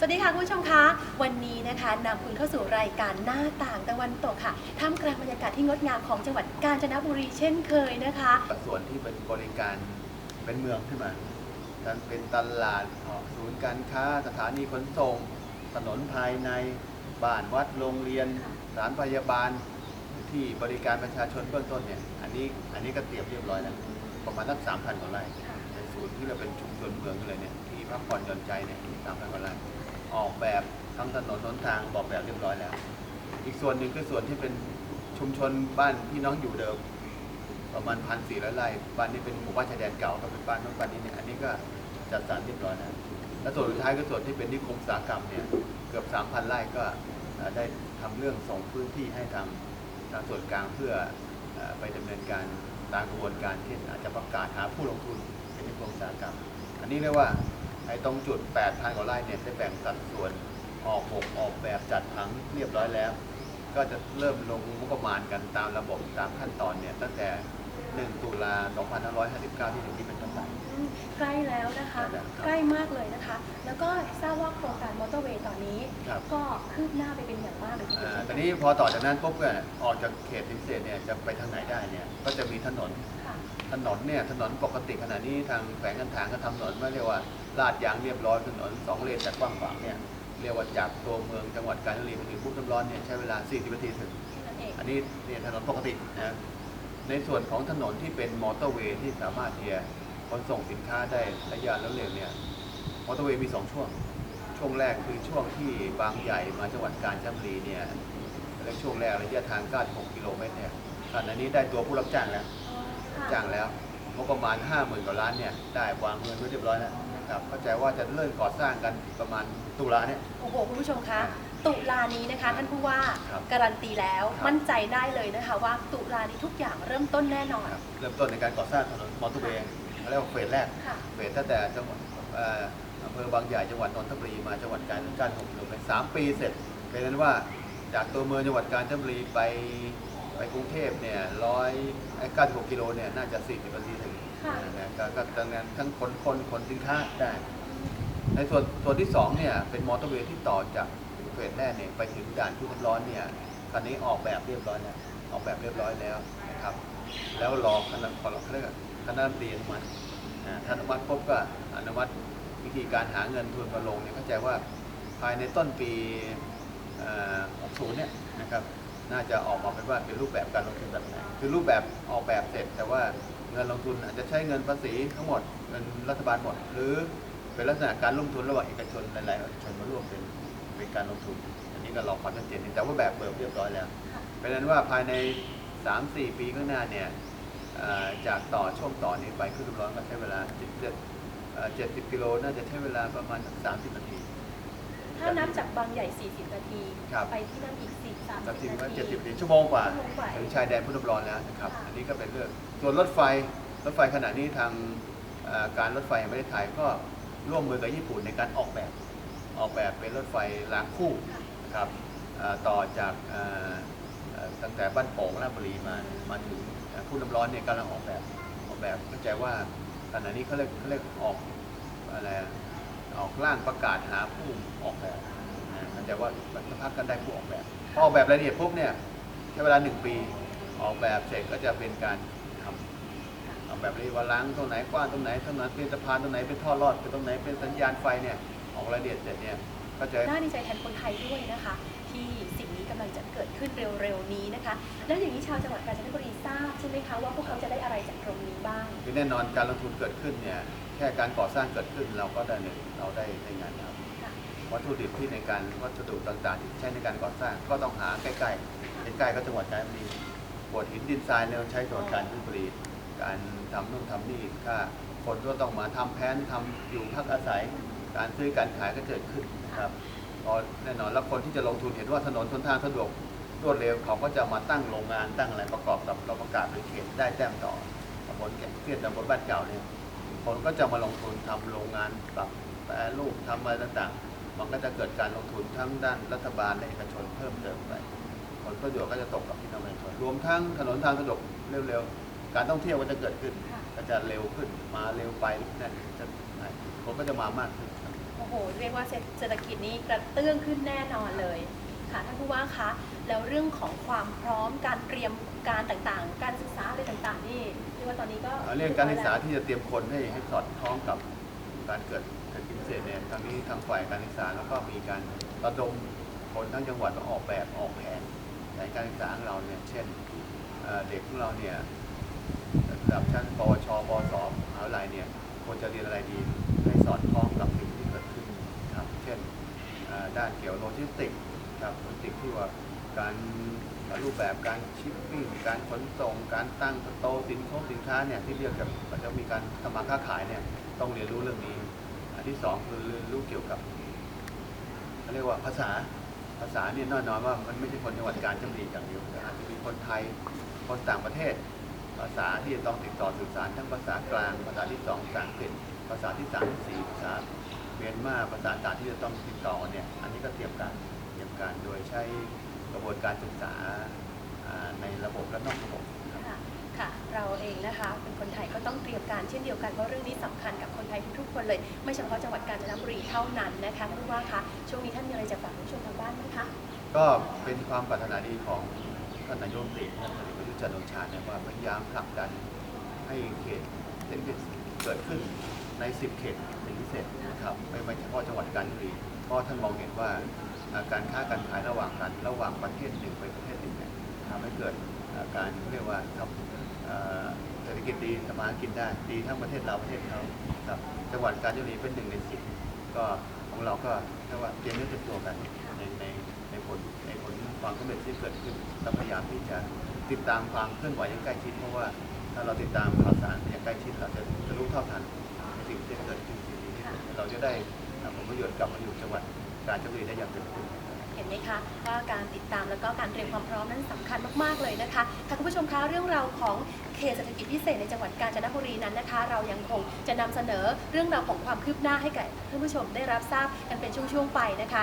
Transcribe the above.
สวัสดีค่ะคุณผู้ชมคะ วันนี้นะคะนำคุณเข้าสู่รายการหน้าต่างตะวันตกค่ะท่ามกลางบรรยากาศที่งดงามของจังหวัดกาญจนบุรีเช่นเคยนะคะส่วนที่เป็นบริการเป็นเมืองขึ้นมาทั้งเป็นตลาดศูนย์การค้าสถานีขนส่ง ถนนภายในบ้านวัดโรงเรียนสถานพยาบาล ที่บริการประชาชนเบื้องต้นเนี่ยอันนี้อันนี้ก็เตรียมเรียบร้อยแล้วประมาณสักสามพันกว่าไร่ในศูนย์ ที่เราเป็นชุมชนเมืองเลยเนี่ยที่พักผ่อนหย่อนใจเนี่ยสามพันกว่าไร่ออกแบบทั้งถนนหนทางบอกแบบเรียบร้อยแล้ว อีกส่วนหนึ่งคือส่วนที่เป็นชุมชนบ้านพี่น้องอยู่เดิม ประมาณพันสี่ร้อยไร่บ้านนี้เป็นหมู่บ้านชายแดนเก่าก็เป็นบ้านนู้นบ้านนี้เนี่ยอันนี้ก็จัดสรรเรียบร้อยแล้วและส่วนสุดท้ายก็ส่วนที่เป็นนิคมอุตสาหกรรมเนี่ยเกือบสามพันไร่ก็ได้ทำเรื่องส่งพื้นที่ให้ทางทางส่วนกลางเพื่อเอ่อไปดำเนินการตามกระบวนการที่อาจจะประกาศหาผู้ลงทุน วงอุตสาหกรรม อันนี้เรียกว่าไอ้ตรงจุด 8,000 กว่าไร่เนี่ยได้แบ่งสัดส่วนออกหกออกแบบจัดผังเรียบร้อยแล้ว ก็จะเริ่มลงงบประมาณกันตามระบบตามขั้นตอนเนี่ยตั้งแต่ 1 ตุลา2559 ที่ถึงนี้เป็นต้นไป อืมใกล้แล้วนะคะ ใกล้แล้วครับ ใกล้มากเลยนะคะ แล้วก็ทราบว่าโครงการมอเตอร์เวย์ตอนนี้ ครับก็คืบหน้าไปเป็นอย่างมากเลยทีเดียวอ่าใช่ไหมตอนนี้พอต่อจากนั้นปุ๊บเนี่ยออกจากเขตพิเศษเนี่ยจะไปทางไหนได้เนี่ยก็จะมีถนน ค่ะ ถนนเนี่ยถนนปกติขณะนี้ทางแขวงกันทางก็ทำถนนไม่เรียกว่าลาดยางเรียบร้อยถนนสองเลนแต่กว้างขวางเนี่ยเรียกว่าจากตัวเมืองจังหวัดกาญจนบุรีไปถึงพุทธน้ำร้อนเนี่ยใช้เวลา40นาทีถึงนั่นเอง อันนี้เนี่ยถนนปกตินะ ในส่วนของถนนที่เป็นมอเตอร์เวย์ที่สามารถที่จะขนส่งสินค้าได้ระยะแล้วเร็วเนี่ยมอเตอร์เวย์มี 2 ช่วง ช่วงแรกคือช่วงที่บางใหญ่มาจังหวัดกาญจนบุรีเนี่ยและช่วงแรกระยะทาง 96 กิโลเมตรเนี่ยขณะนี้ได้ตัวผู้รับจ้างแล้วอ๋อค่ะจ้างแล้วงบประมาณ 50,000กว่าล้านเนี่ยได้วางเงินไว้เรียบร้อยแล้วนะครับเข้าใจว่าจะเริ่มก่อสร้างกันประมาณตุลาเนี่ยโอ้โหคุณผู้ชมคะ ตุลานี้นะคะท่านผู้ว่าครับการันตีแล้วครับ มั่นใจได้เลยนะคะว่าตุลานี้ทุกอย่างเริ่มต้นแน่นอนครับเริ่มต้นในการก่อสร้างถนนมอเตอร์เวย์เขาเรียกว่าเฟสแรก ค่ะ เฟสตั้งแต่จังหวัดเอ่ออำเภอบางใหญ่จังหวัดนนทบุรีมาจังหวัดกาญจนบุรีกิโลเมตรสามปีเสร็จเป็นนั้นว่าจากตัวเมืองจังหวัดกาญจนบุรีไปไปกรุงเทพเนี่ยร้อยเก้าสิบหกกิโลเนี่ยน่าจะสี่สิบนาทีถึงค่ะ นะก็ก็ดังนั้นทั้งคนคนขนสินค้าได้ ในส่วนส่วนที่สองเนี่ยเป็นมอเตอร์เวย์ที่ต่อจากเฟสแรกเนี่ยไปถึงด่านทุกน้ำร้อนเนี่ยตอนนี้ออกแบบเรียบร้อยแล้วออกแบบเรียบร้อยแล้วนะครับ แล้วรอคณะขอเขาเรียกว่าคณะรัฐมนตรีอนุมัติอ่าท่านอนุมัติปุ๊บก็อนุมัติวิธีการหาเงินทุนมาลงเนี่ยเข้าใจว่าภายในต้นปีเอ่อ60เนี่ยนะครับน่าจะออกมาเป็นว่าเป็นรูปแบบการลงทุนแบบไหนคือรูปแบบออกแบบเสร็จ แต่ว่าเงินลงทุนอาจจะใช้เงินภาษีทั้งหมดเงินรัฐบาลหมด หรือเป็นลักษณะการลงทุนระหว่างเอกชนหลายๆเอกชนมาร่วมเป็น เป็นการลงทุน อันนี้ก็รอความชัดเจนแต่ว่าแบบเบิกเรียบร้อยแล้วค่ะเป็นนั้นว่าภายใน 3-4 ปีข้างหน้าเนี่ยเอ่อจากต่อช่วงต่อนี้ไปขึ้นร้อนก็ใช้เวลา17เอ่อ70กิโลน่าจะใช้เวลาประมาณสัก30 นาที ถ้านับจากบางใหญ่ 40 นาทีครับไปที่นั่นอีก 4 3 30 0ว่านาที70นาทีชั่วโมงกว่าชั่วโมงกว่า ถึงชายแดนพุทธร้อนแล้วนะครับค่ะอันนี้ก็เป็นเรื่อง ส่วนรถไฟ รถไฟขณะนี้ทางเอ่อการรถไฟแห่งประเทศไทยก็ร่วมมือกับญี่ปุ่นในการออกแบบ ออกแบบเป็นรถไฟรางคู่นะครับต่อจากตั้งแต่บ้านโป่งราชบุรีมามาถึงเอ่อพุทธร้อนเนี่ยกำลังออกแบบออกแบบเข้าใจว่าขณะนี้เขาเรียกเขาเรียกออกอะไรออกร่างประกาศหาผู้ออกแบบเข้าใจว่าสักพักกันได้ผู้ออกแบบพอออกแบบรายละเอียดปุ๊บเนี่ยใช้เวลาหนึ่งปีออกแบบเสร็จก็จะเป็นการทำออกแบบเลยว่าล้างตรงไหนกว้างตรงไหนตรงไหนเป็นสะพานตรงไหนเป็นท่อลอดเป็นตรงไหนเป็นสัญญาณไฟเนี่ย ออกรายละเอียดเสร็จเนี่ยก็จะ น่าดีใจแทนคนไทยด้วยนะคะ ที่สิ่งนี้กำลังจะเกิดขึ้นเร็วๆนี้นะคะ แล้วอย่างนี้ชาวจังหวัดกาญจนบุรีทราบใช่ไหมคะว่าพวกเขาจะได้อะไรจากตรงนี้บ้าง คือแน่นอนการลงทุนเกิดขึ้นเนี่ยแค่การก่อสร้างเกิดขึ้นเราก็ได้หนึ่งเราได้ได้งานทค่ะำวัตถุดิบที่ในการวัสดุต่างๆที่ใช้ในการก่อสร้างก็ต้องหาใกล้ๆใกล้ๆก็จังหวัดกาญจนบุรีปวดหินดินทรายเนี่ยเราใช้จังหวัดกาญจนบุรีการทำนู่นทำนี่ถ้าคนก็ต้องมาทำแผนทำอยู่พักอาศัย การซื้อการขายก็เกิดขึ้นนะครับพอแน่นอนแล้วคนที่จะลงทุนเห็นว่าถนนทนทางสะดวกรวดเร็วเขาก็จะมาตั้งโรงงานตั้งอะไรประกอบกับเราประกาศเป็นเขตได้แต้มต่อตำบลแก่งเทียนตำบลบ้านเก่าเนี่ยคนก็จะมาลงทุนทำโรงงานปรับแปรรูปทำอะไรต่างๆ มันก็จะเกิดการลงทุนทั้งด้านรัฐบาลและเอกชนเพิ่มเติมไป ผลประโยชน์ก็จะตกกับพี่น้องประชาชนรวมทั้งถนนทางสะดวกเร็วๆ การท่องเที่ยวก็จะเกิดขึ้นค่ะก็จะเร็วขึ้นมาเร็วไปนะจะคนก็จะมามากขึ้นครับ โหเรียกว่าเศรษฐกิจนี้กระเตื้องขึ้นแน่นอนเลยค่ะท่านผู้ว่าคะแล้วเรื่องของความพร้อมการเตรียมการต่างๆ การศึกษาอะไรต่างๆนี่เรียกว่าตอนนี้ก็เรื่องการศึกษาที่จะเตรียมคนให้ให้สอดคล้องกับการเกิดเศรษฐกิจพิเศษเนี่ยทางนี้ทางฝ่ายการศึกษาแล้วก็มีการระดมคนทั้งจังหวัดมาออกแบบออกแผนในการศึกษาของเราเนี่ยเช่นเอ่อเด็กของเราเนี่ยระดับชั้นปวชปวสมหาวิทยาลัยเนี่ย ควรจะเรียนอะไรดีให้สอดคล้องกับสิ่งที่เกิดขึ้นครับ เช่นด้านเกี่ยวโลจิสติกส์ครับโลจิสติกส์ที่ว่าการรูปแบบการชิปปิ้งการขนส่ง การตั้งสโตร์สินค้าสินค้าเนี่ยที่เรียกกับเราจะมีการทำมาค้าขายเนี่ยต้องเรียนรู้เรื่องนี้ อันที่สองคือเรียนรู้เกี่ยวกับเขาเรียกว่าภาษาภาษาเนี่ยแน่นอนว่ามันไม่ใช่คนจังหวัดกาญจนบุรีอย่างเดียวแต่อาจจะมีคนไทยคนต่างประเทศ ภาษาที่จะต้องติดต่อสื่อสารทั้งภาษากลาง ภาษาที่สองภาษาอังกฤษภาษาที่สามที่สี่ภาษาเมียนมาภาษาต่างที่จะต้องติดต่อเนี่ยอันนี้ก็เตรียมการเตรียมการโดยใช้กระบวนการศึกษาอ่าในระบบและนอกระบบครับค่ะค่ะเราเองนะคะเป็นคนไทยก็ต้องเตรียมการเช่นเดียวกันเพราะเรื่องนี้สำคัญกับคนไทยทุกๆคนเลยไม่เฉพาะจังหวัดกาญจนบุรีเท่านั้นนะคะท่านผู้ว่าคะช่วงนี้ท่านมีอะไรจะฝากผู้ชมทางบ้านไหมคะก็เป็นความปรารถนาดีของท่านนายกรัฐมนตรี ท่านพลเอกประยุทธ์จันโอชาเนี่ยว่าพยายามผลักดันให้เขตเศรษฐกิจเกิดขึ้นใน 10 เขตเป็นพิเศษนะครับไม่ไม่เฉพาะจังหวัดกาญจนบุรีเพราะท่านมองเห็นว่าการค้าการขายระหว่างกันระหว่างประเทศหนึ่งไปประเทศหนึ่งเนี่ยทำให้เกิดการเรียกว่าทำเอ่อเศรษฐกิจดีสมาหากินได้ดีทั้งประเทศเราประเทศเขาครับจังหวัดกาญจนบุรีเป็นหนึ่งในสิบก็ของเราก็เรียกว่าเตรียมเนื้อเตรียมตัวกันในในในผลในผลความสำเร็จที่เกิดขึ้นและพยายามที่จะ ติดตามความเคลื่อนไหวอย่างใกล้ชิดเพราะว่าถ้าเราติดตามข่าวสารอย่างใกล้ชิดเราจะจะรู้เท่าทันในสิ่งที่เกิดขึ้นสิ่งนี้เราจะได้ผลประโยชน์กลับมาอยู่จังหวัดกาญจนบุรีได้อย่างเต็มที่เห็นไหมคะว่าการติดตามแล้วก็การเตรียมความพร้อมนั้นสำคัญมากๆเลยนะคะค่ะคุณผู้ชมคะเรื่องราวของเขตเศรษฐกิจพิเศษในจังหวัดกาญจนบุรีนั้นนะคะ เรายังคงจะนำเสนอเรื่องราวของความคืบหน้าให้แก่ท่านผู้ชมได้รับทราบกันเป็นช่วงๆไปนะคะ